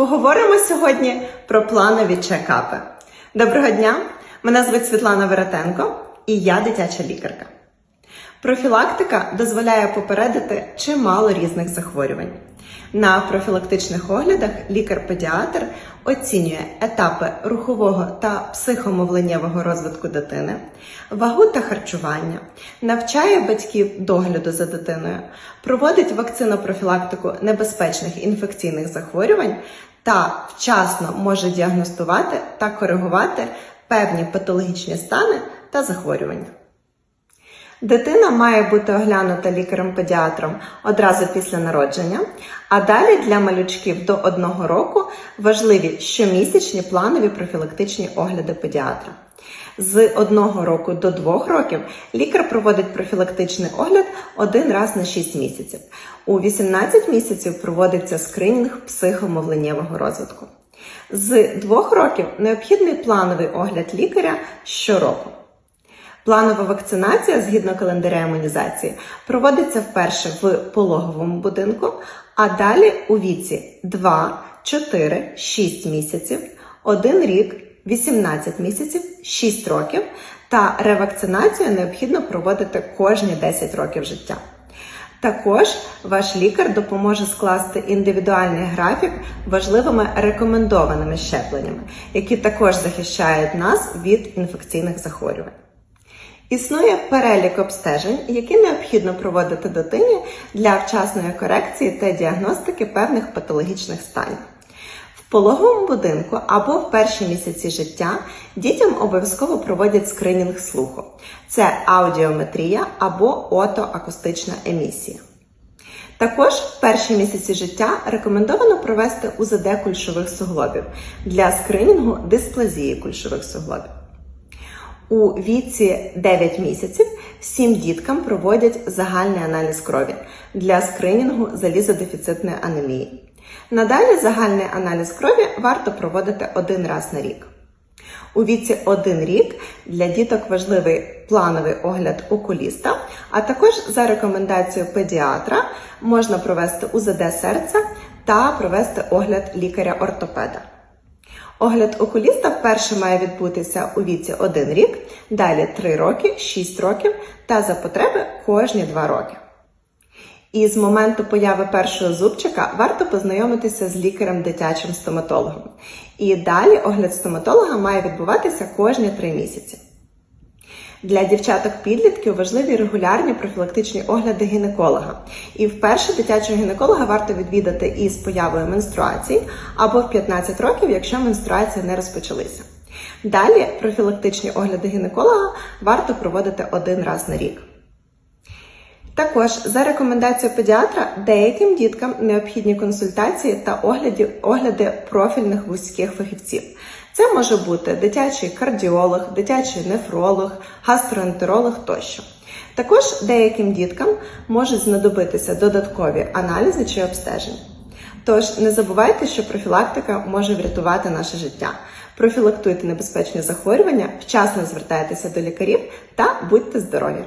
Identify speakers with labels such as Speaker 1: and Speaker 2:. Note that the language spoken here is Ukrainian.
Speaker 1: Поговоримо сьогодні про планові чекапи. Доброго дня! Мене звуть Світлана Веретенко і я дитяча лікарка. Профілактика дозволяє попередити чимало різних захворювань. На профілактичних оглядах лікар-педіатр оцінює етапи рухового та психомовленнєвого розвитку дитини, вагу та харчування, навчає батьків догляду за дитиною, проводить вакцинопрофілактику небезпечних інфекційних захворювань та вчасно може діагностувати та коригувати певні патологічні стани та захворювання. Дитина має бути оглянута лікарем-педіатром одразу після народження, а далі для малючків до одного року важливі щомісячні планові профілактичні огляди педіатра. З одного року до двох років лікар проводить профілактичний огляд один раз на 6 місяців. У 18 місяців проводиться скринінг психомовленнєвого розвитку. З двох років необхідний плановий огляд лікаря щороку. Планова вакцинація згідно календаря імунізації проводиться вперше в пологовому будинку, а далі у віці 2, 4, 6 місяців, 1 рік, 18 місяців, 6 років та ревакцинацію необхідно проводити кожні 10 років життя. Також ваш лікар допоможе скласти індивідуальний графік важливими рекомендованими щепленнями, які також захищають нас від інфекційних захворювань. Існує перелік обстежень, які необхідно проводити дитині для вчасної корекції та діагностики певних патологічних станів. В пологовому будинку або в перші місяці життя дітям обов'язково проводять скринінг слуху. Це аудіометрія або отоакустична емісія. Також в перші місяці життя рекомендовано провести УЗД кульшових суглобів для скринінгу дисплазії кульшових суглобів. У віці 9 місяців всім діткам проводять загальний аналіз крові для скринінгу залізодефіцитної анемії. Надалі загальний аналіз крові варто проводити один раз на рік. У віці 1 рік для діток важливий плановий огляд окуліста, а також за рекомендацією педіатра можна провести УЗД серця та провести огляд лікаря-ортопеда. Огляд окуліста вперше має відбутися у віці 1 рік, далі 3 роки, 6 років та за потреби кожні 2 роки. І з моменту появи першого зубчика варто познайомитися з лікарем дитячим стоматологом. І далі огляд стоматолога має відбуватися кожні 3 місяці. Для дівчаток-підлітків важливі регулярні профілактичні огляди гінеколога. І вперше дитячого гінеколога варто відвідати із появою менструації або в 15 років, якщо менструації не розпочалися. Далі профілактичні огляди гінеколога варто проводити один раз на рік. Також за рекомендацією педіатра деяким діткам необхідні консультації та огляди, огляди профільних вузьких фахівців. Це може бути дитячий кардіолог, дитячий нефролог, гастроентеролог тощо. Також деяким діткам можуть знадобитися додаткові аналізи чи обстеження. Тож не забувайте, що профілактика може врятувати наше життя. Профілактуйте небезпечні захворювання, вчасно звертайтеся до лікарів та будьте здорові!